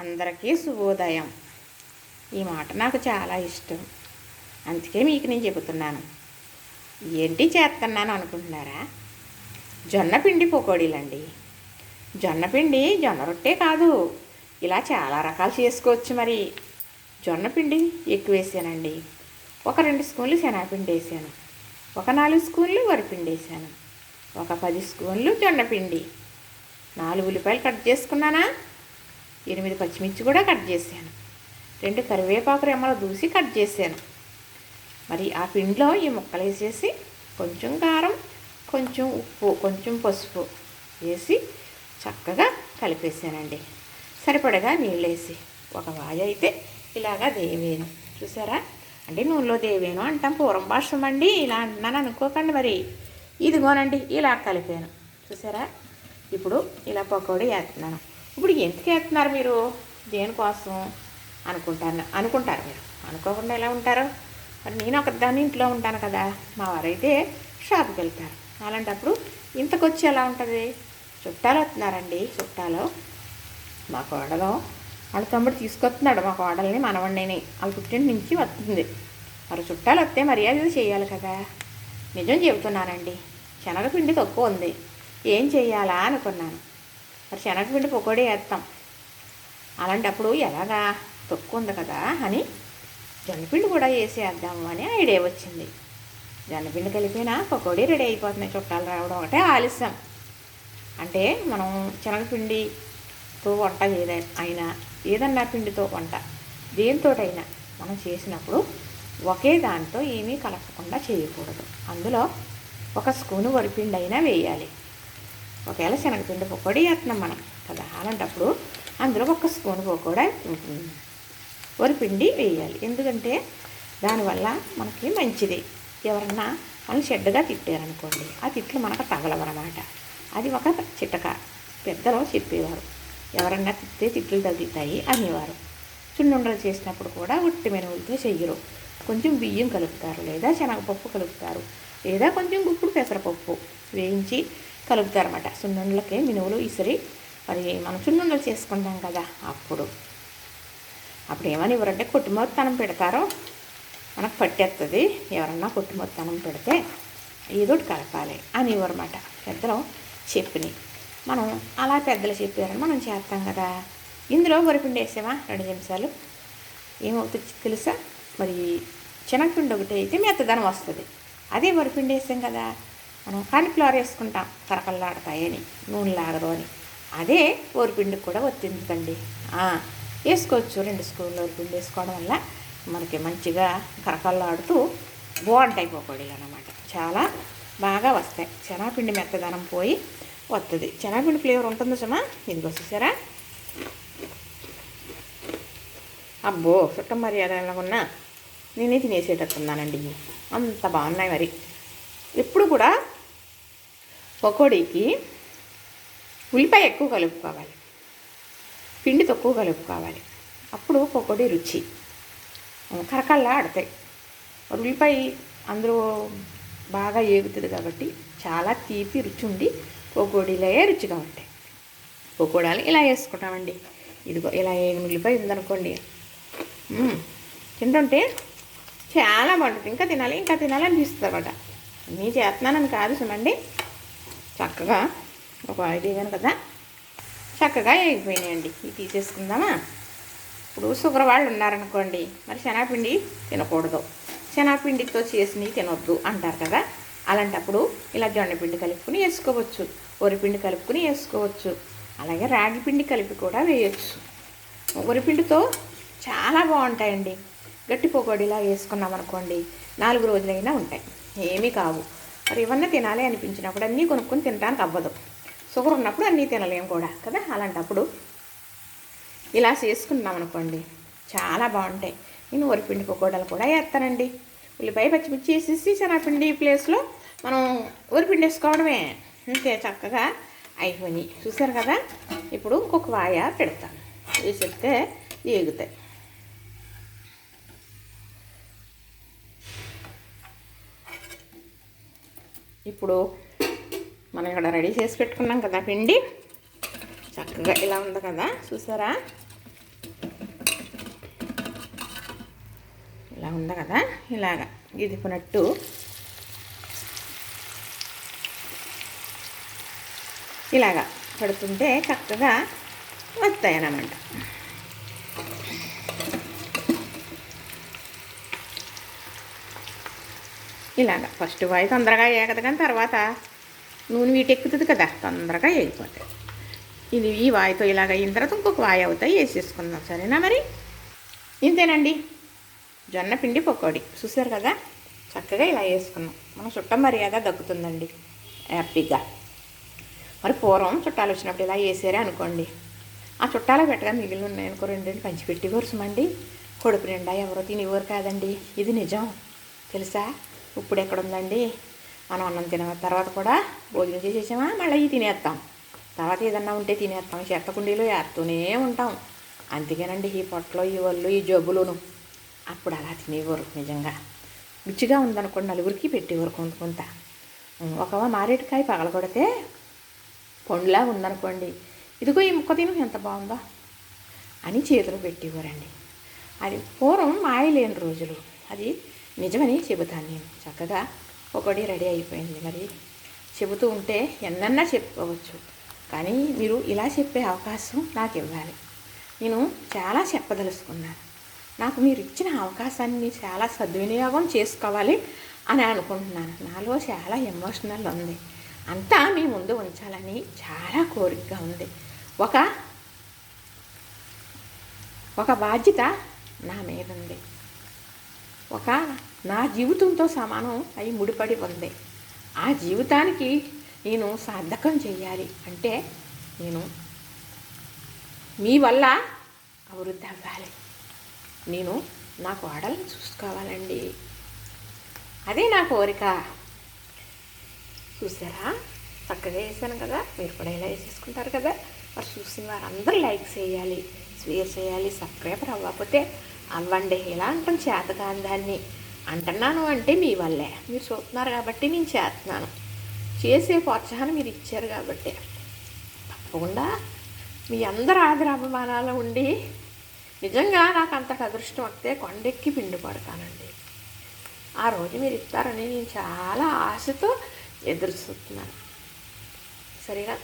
అందరికీ శుభోదయం. ఈ మాట నాకు చాలా ఇష్టం. అందుకే మీకు నేను చెబుతున్నాను. ఏంటి చేస్తున్నాను అనుకుంటున్నారా? జొన్న పిండి పకోడీలండి. జొన్న పిండి జొన్న రొట్టే కాదు. ఇలా చాలా రకాలు చేసుకోవచ్చు మరి. జొన్న పిండి ఎక్కువ వేసానండి. ఒక రెండు స్పూన్లు శనగపిండి వేసాను. ఒక నాలుగు స్పూన్లు వరిపిండి వేసాను. ఒక పది స్పూన్లు జొన్న పిండి. నాలుగు ఉల్లిపాయలు కట్ చేసుకున్నానా? ఎనిమిది పచ్చిమిర్చి కూడా కట్ చేశాను. రెండు కరివేపాకు రెమ్మలు దూసి కట్ చేశాను. మరి ఆ పిండిలో ఈ ముక్కలు వేసేసి కొంచెం కారం కొంచెం ఉప్పు కొంచెం పసుపు వేసి చక్కగా కలిపేసానండి సరిపడగా నీళ్ళు వేసి ఒక వాయి అయితే ఇలాగా దేవేను. చూసారా? అంటే నూనెలో దేవేను అంటాం పూర్వం భాషం అండి. ఇలా అంటున్నాను అనుకోకండి మరి. ఇదిగోనండి ఇలా కలిపాను. చూసారా? ఇప్పుడు ఇలా పకోడీ వేస్తున్నాను. ఇప్పుడు ఎందుకు వేస్తున్నారు మీరు? దేనికోసం? అనుకుంటాను అనుకుంటారు మీరు. అనుకోకుండా ఎలా ఉంటారు? మరి నేను ఒకదాన్ని ఇంట్లో ఉంటాను కదా మా వారైతే షాప్కి వెళ్తారు. అలాంటప్పుడు ఇంతకొచ్చి ఎలా ఉంటుంది? చుట్టాలు వస్తున్నారండి చుట్టాలు. మా కోడలు వాళ్ళ తమ్ముడు తీసుకొస్తున్నాడు మా కోడల్ని మనవండిని వాళ్ళ పుట్టింటి నుంచి వస్తుంది. మరి చుట్టాలు వస్తే మర్యాద చేయాలి కదా. నిజం చెబుతున్నానండి. శనగపిండి తక్కువ ఉంది. ఏం చేయాలా అనుకున్నాను. మరి శనగపిండి పకోడీ వేస్తాం. అలాంటప్పుడు ఎలాగా తక్కువ ఉంది కదా అని జొన్నపిండి కూడా వేసేద్దాము అని ఐడియా వచ్చింది. జొన్నపిండి కలిపినా పకోడీ రెడీ అయిపోతున్నాయి. చుట్టాలు రావడం ఒకటే ఆలస్యం. అంటే మనం శనగపిండితో వంట ఏదైనా అయినా ఏదన్నా పిండితో వంట దేనితోటైనా మనం చేసినప్పుడు ఒకే దాంతో ఏమీ కలపకుండా చేయకూడదు. అందులో ఒక స్పూను వరిపిండి అయినా వేయాలి. ఒకవేళ శనగపిండి పకోడీ వేస్తున్నాం మనం కదా అలాంటప్పుడు అందులో ఒక స్పూన్ పకోడా వరిపిండి వేయాలి. ఎందుకంటే దానివల్ల మనకి మంచిది. ఎవరన్నా మనం చెడ్డగా తిట్టారనుకోండి ఆ తిట్లు మనకు తగలవన్నమాట. అది ఒక చిట్టక పెద్దలు చెప్పేవారు. ఎవరన్నా తిట్టే తిట్లు తగ్గుతాయి అనేవారు. చున్నుండలు చేసినప్పుడు కూడా ఉట్టి మెనుగులతో చెయ్యరు. కొంచెం బియ్యం కలుపుతారు లేదా శనగపప్పు కలుపుతారు లేదా కొంచెం గుప్పుడు పెసరపప్పు వేయించి కలుపుతారనమాట సున్నుండలకి మినువులు ఇసిరి మరి మనం చున్నుండలు చేసుకుంటాం కదా అప్పుడు. అప్పుడు ఏమని ఎవరంటే కొట్టుమొత్తనం పెడతారో మనకు పట్టేస్తుంది ఎవరన్నా కొట్టుమొత్తనం పెడితే ఏదోటి కలపాలి అని ఇవ్వరమాట పెద్దలు చెప్పినాయి మనం అలా పెద్దలు చెప్పారని మనం చేస్తాం కదా. ఇందులో వరిపిండి వేసామా రెండు నిమిషాలు. ఏమవుతుంది తెలుసా? మరి శనగపిండి ఒకటి అయితే మెత్తదనం వస్తుంది. అదే వరిపిండి వేసాం కదా. మనం కాలిఫ్లవర్ వేసుకుంటాం. కరకల్లాడతాయని నూనె లాగదు అని. అదే ఓరిపిండికి కూడా ఒత్తిందుకండి వేసుకోవచ్చు. రెండు స్కూల్లో ఓరిపిండి వేసుకోవడం వల్ల మనకి మంచిగా కరకల్లాడుతూ బాగుంటాయి పకోడీలు అన్నమాట. చాలా బాగా వస్తాయి. శనగపిండి మెత్తదనం పోయి వస్తుంది శనగపిండి ఫ్లేవర్ ఉంటుంది సుమా? ఇది వచ్చేసారా అబ్బో చుట్టం మర్యాద ఎలాగున్నా నేనే తినేసేటట్టున్నానండి అంత బాగున్నాయి మరి. ఎప్పుడు కూడా పకోడీకి ఉల్లిపాయ ఎక్కువ కలుపుకోవాలి. పిండి తక్కువ కలుపుకోవాలి. అప్పుడు పకోడీ రుచి. కరకల్లా ఆడతాయి. ఉల్లిపాయ అందులో బాగా ఏగుతుంది కాబట్టి చాలా తీపి రుచి ఉండి పకోడీలే రుచిగా ఉంటాయి. పకోడాలు ఇలా వేసుకుంటామండి. ఇదిగో ఇలా ఏగిన ఉల్లిపాయ ఉందనుకోండి. తింటుంటే చాలా బాగుంటుంది. ఇంకా తినాలి ఇంకా తినాలి అనిపిస్తుంది అనమాట అన్నీ చేస్తున్నానని కాదు చూడండి. చక్కగా ఒక ఐదు కదా. చక్కగా వేగిపోయినాయండి ఇవి తీసేసుకుందామా? ఇప్పుడు షుగర్ వాళ్ళు ఉన్నారనుకోండి మరి శనగపిండి తినకూడదు. శనగపిండితో చేసినవి తినొద్దు అంటారు కదా. అలాంటప్పుడు ఇలా జొన్నపిండి కలుపుకుని వేసుకోవచ్చు వరిపిండి కలుపుకుని వేసుకోవచ్చు అలాగే రాగి పిండి కలిపి కూడా వేయచ్చు. వరిపిండితో చాలా బాగుంటాయండి. గట్టి పకోడీలా వేసుకున్నాం అనుకోండి నాలుగు రోజులైనా ఉంటాయి. ఏమీ కావు. మరి ఇవన్నీ తినాలి అనిపించినప్పుడు అన్నీ కొనుక్కొని తినడానికి అవ్వదు. షుగర్ ఉన్నప్పుడు అన్నీ తినలేము కూడా కదా? అలాంటప్పుడు ఇలా చేసుకున్నాం అనుకోండి చాలా బాగుంటాయి. నేను వరిపిండి పకోడాలు కూడా వేస్తానండి. ఉల్లిపాయ పచ్చిమిర్చి వేసేసి శనగపిండి ప్లేస్లో మనం వరిపిండి వేసుకోవడమే. అంతే చక్కగా అయిపోయినాయి. చూసారు కదా? ఇప్పుడు ఇంకొక వాయ పెడతాను. వేసేస్తే ఏగుతాయి. ఇప్పుడు మనం ఇక్కడ రెడీ చేసి పెట్టుకున్నాం కదా పిండి. చక్కగా ఇలా ఉంది కదా చూసారా? ఇలా ఉంది కదా ఇలాగా ఇదిపినట్టు ఇలాగా పడుతుంటే చక్కగా వస్తాయన్నమాట. ఇలాగ. ఫస్ట్ వాయి తొందరగా ఏగదు కానీ తర్వాత నూనె వీటెక్కుతుంది కదా తొందరగా వేగిపోతాయి ఇది ఈ వాయితో ఇలాగ అయిన తర్వాత ఇంకొక వాయి అవుతాయి వేసేసుకుందాం. సరేనా మరి? ఇంతేనండి. జొన్న పిండి పకోడీ. చూసారు కదా? చక్కగా ఇలా వేసుకున్నాం. మన చుట్ట మర్యాద దక్కుతుందండి హ్యాపీగా. మరి పూర్వం చుట్టాలు వచ్చినప్పుడు ఇలా వేసారే అనుకోండి. ఆ చుట్టాలు పెట్టగా మిగిలిన ఉన్నాయనుకో రెండింటి పంచిపెట్టి వరుసమండి. కొడుకు నిండా ఎవరో తినేవారు కాదండి. ఇది నిజం. తెలుసా? ఇప్పుడు ఎక్కడ ఉందండి మనం అన్నం తిన తర్వాత కూడా భోజనం చేసేసామా? మళ్ళీ ఇవి తినేస్తాం తర్వాత ఏదన్నా ఉంటే తినేస్తాం చెత్త కుండీలో వేస్తూనే ఉంటాం. అందుకేనండి ఈ పొట్టలో ఈ వాళ్ళు ఈ జబ్బులోను. అప్పుడు అలా తినేవారు నిజంగా. రుచిగా ఉందనుకోండి నలుగురికి పెట్టేవారు కొంత కొంత. ఒక మారేడుకాయ పగలగొడితే పండులా ఉందనుకోండి. ఇదిగో ఈ ముక్క తిను ఎంత బాగుందో అని చేతులు పెట్టేవారండి. అది పూర్వం మాయలేని రోజులు. అది నిజమని చెబుతాను నేను. చక్కగా ఒకటి రెడీ అయిపోయింది మరి. చెబుతూ ఉంటే ఎన్నన్నా చెప్పుకోవచ్చు. కానీ మీరు ఇలా చెప్పే అవకాశం నాకు ఇవ్వాలి. నేను చాలా చెప్పదలుచుకున్నాను. నాకు మీరు ఇచ్చిన అవకాశాన్ని చాలా సద్వినియోగం చేసుకోవాలి అని అనుకుంటున్నాను. నాలో చాలా ఎమోషనల్ ఉంది. అంతా మీ ముందు ఉంచాలని చాలా కోరికగా ఉంది. ఒక ఒక బాధ్యత నా మీద ఉంది. ఒక నా జీవితంతో సమానం అయి ముడిపడి ఉంది. ఆ జీవితానికి నేను సార్థకం చేయాలి అంటే నేను మీ వల్ల అభివృద్ధి అవ్వాలి. నేను నా కోడల్ని చూసుకోవాలండి. అదే నా కోరిక. చూసారా? చక్కగా వేసాను కదా? మీరు కూడా ఇలా వేసేసుకుంటారు కదా? మరి చూసిన వారందరూ లైక్ చేయాలి షేర్ చేయాలి సబ్స్క్రైబర్ అవ్వకపోతే అవ్వండి ఇలా అంటాం చేత కాని దాన్ని అంటున్నాను అంటే మీ వల్లే. మీరు చూస్తున్నారు కాబట్టి నేను చేస్తున్నాను. చేసే ప్రోత్సాహాన్ని మీరు ఇచ్చారు కాబట్టి. తప్పకుండా మీ అందరు ఆదరాభిమానాలు ఉండి నిజంగా నాకు అంతటి అదృష్టం వస్తే కొండెక్కి పిండి పడతానండి. ఆ రోజు మీరు ఇస్తారని నేను చాలా ఆశతో ఎదురు చూస్తున్నాను. సరేనా?